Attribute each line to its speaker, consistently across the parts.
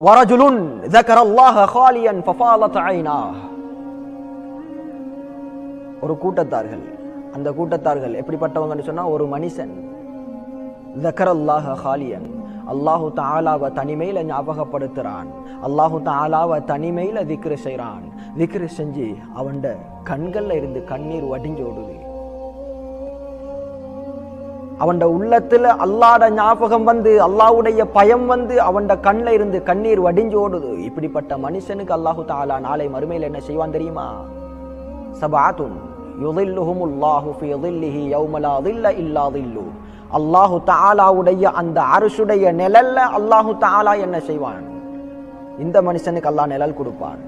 Speaker 1: ورجل ذكر الله خاليا ففاضت عيناه ஒரு கூட்டத்தார்கள் அந்த கூட்டத்தார்கள் எப்படிப்பட்டவங்கன்னு சொன்னா ஒரு மனுஷன் தக்கரல்லாஹ ஹாலியன் அல்லாஹு தாலாவை தனிமையில ஞாபகப்படுத்துறான் அல்லாஹு தாலாவை தனிமையில திக்ரு செய்றான் திக்ரு செஞ்சு அவன்ட கண்கள்ல இருந்து கண்ணீர் வடிஞ்சு ஓடுது அவன்ட உள்ளத்தில் அல்லாட ஞாபகம் வந்து அல்லாவுடைய பயம் வந்து அவன்ட கண்ணில் இருந்து கண்ணீர் வடிஞ்சு ஓடுது. இப்படிப்பட்ட மனுஷனுக்கு அல்லாஹு தாலா நாளை மறுமையில் என்ன செய்வான் தெரியுமா? சபாத்துன் அல்லாஹு தாலாவுடைய அந்த அரசுடைய நிழல்ல அல்லாஹு தாலா என்ன செய்வான்? இந்த மனுஷனுக்கு அல்லாஹ் நிழல் கொடுப்பான்.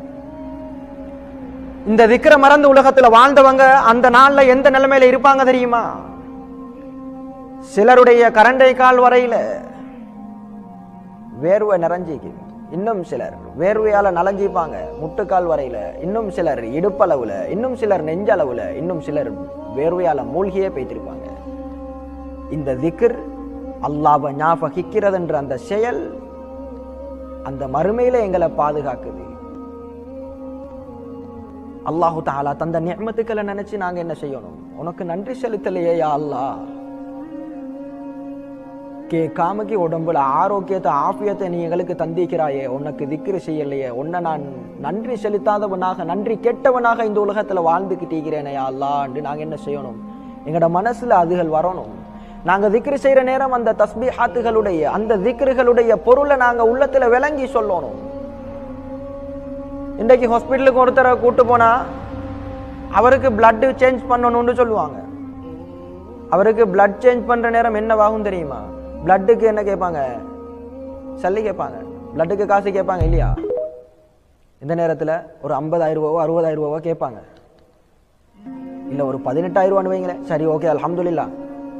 Speaker 1: இந்த விக்கிர மறந்து உலகத்துல வாழ்ந்தவங்க அந்த நாள்ல எந்த நிலைமையில இருப்பாங்க தெரியுமா? சிலருடைய கரண்டை கால் வரையில வேர்வை நிறைஞ்சிக்கு இன்னும் சிலர் வேர்வையால நலஞ்சிப்பாங்க முட்டுக்கால் வரையில. இன்னும் சிலர் இடுப்பளவுல இன்னும் சிலர் நெஞ்சளவுல இன்னும் சிலர் வேர்வையால மூழ்கியே பெய்திருப்பாங்க இந்த திக்ர் அல்லாவை ஞாபகிக்கிறது என்ற அந்த செயல் அந்த மறுமையில எங்களை பாதுகாக்குது. அல்லாஹு தாலா தந்த நியமத்துக்களை நினைச்சு நாங்க என்ன செய்யணும்? உனக்கு நன்றி செலுத்தலையே யா அல்லாஹ். கேட்காமக்கு உடம்புல ஆரோக்கியத்தை ஆஃபியத்தை நீ எங்களுக்கு தந்திக்கிறாயே உனக்கு திக்ரு செய்யலையே. உன்னை நான் நன்றி செலுத்தாதவனாக நன்றி கெட்டவனாக இந்த உலகத்துல வாழ்ந்துக்கிட்டீங்கிறேனே அல்லாண்டு நாங்கள் என்ன செய்யணும்? எங்களோட மனசில் அதுகள் வரணும். நாங்கள் திக்ரு செய்கிற நேரம் அந்த தஸ்பீஹாத்துகளுடைய அந்த திக்ருகளுடைய பொருளை நாங்கள் உள்ளத்தில் விளங்கி சொல்லணும். இன்றைக்கு ஹாஸ்பிட்டலுக்கு ஒருத்தரை கூட்டு போனால் அவருக்கு பிளட்டு சேஞ்ச் பண்ணணும்னு சொல்லுவாங்க. அவருக்கு பிளட் சேஞ்ச் பண்ணுற நேரம் என்னவாகும் தெரியுமா? பிளட்டுக்கு என்ன கேட்பாங்க? சல்லி கேட்பாங்க. பிளட்டுக்கு காசு கேட்பாங்க இல்லையா? இந்த நேரத்தில் ஒரு ஐம்பதாயிரம் ரூபாவோ அறுபதாயிரம் ரூபாவோ கேட்பாங்க. இல்லை ஒரு பதினெட்டாயிரம் ரூபான்னு வைங்களேன். சரி ஓகே அலமதுல்லா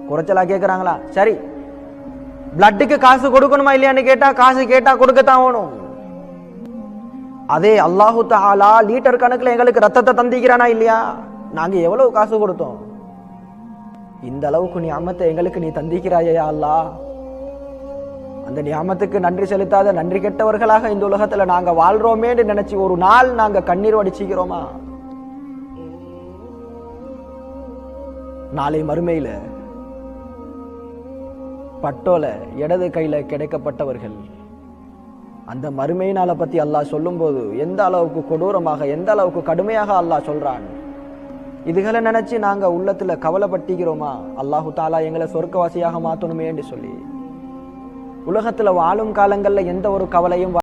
Speaker 1: குறைச்சலா கேட்குறாங்களா? சரி. பிளட்டுக்கு காசு கொடுக்கணுமா இல்லையான்னு கேட்டா காசு கேட்டா கொடுக்கத்தான் வேணும். அதே அல்லாஹு தாலா லீட்டர் கணக்குல எங்களுக்கு ரத்தத்தை தந்திக்கிறானா இல்லையா? நாங்க எவ்வளவு காசு கொடுத்தோம்? இந்த அளவுக்கு நீ நியாமத்தை எங்களுக்கு நீ தந்திக்கிறாயா அல்லா அந்த நியாமத்துக்கு நன்றி செலுத்தாத நன்றி கெட்டவர்களாக இந்த உலகத்துல நாங்க வாழ்றோமேன்னு நினைச்சு ஒரு நாள் நாங்க கண்ணீர் வடிச்சுக்கிறோமா? நாளை மறுமையில பட்டோல இடது கையில கிடைக்கப்பட்டவர்கள் அந்த மறுமை நாளை பத்தி அல்லாஹ் சொல்லும்போது எந்த அளவுக்கு கொடூரமாக எந்த அளவுக்கு கடுமையாக அல்லாஹ் சொல்றான்? இதுகளை நினைச்சு நாங்க உள்ளத்துல கவலைப்பட்டிக்கிறோமா அல்லாஹு தாலா எங்களை சொர்க்கவாசியாக மாத்தணுமே என்று சொல்லி. உலகத்தில் வாழும் காலங்களில் எந்த ஒரு கவலையும்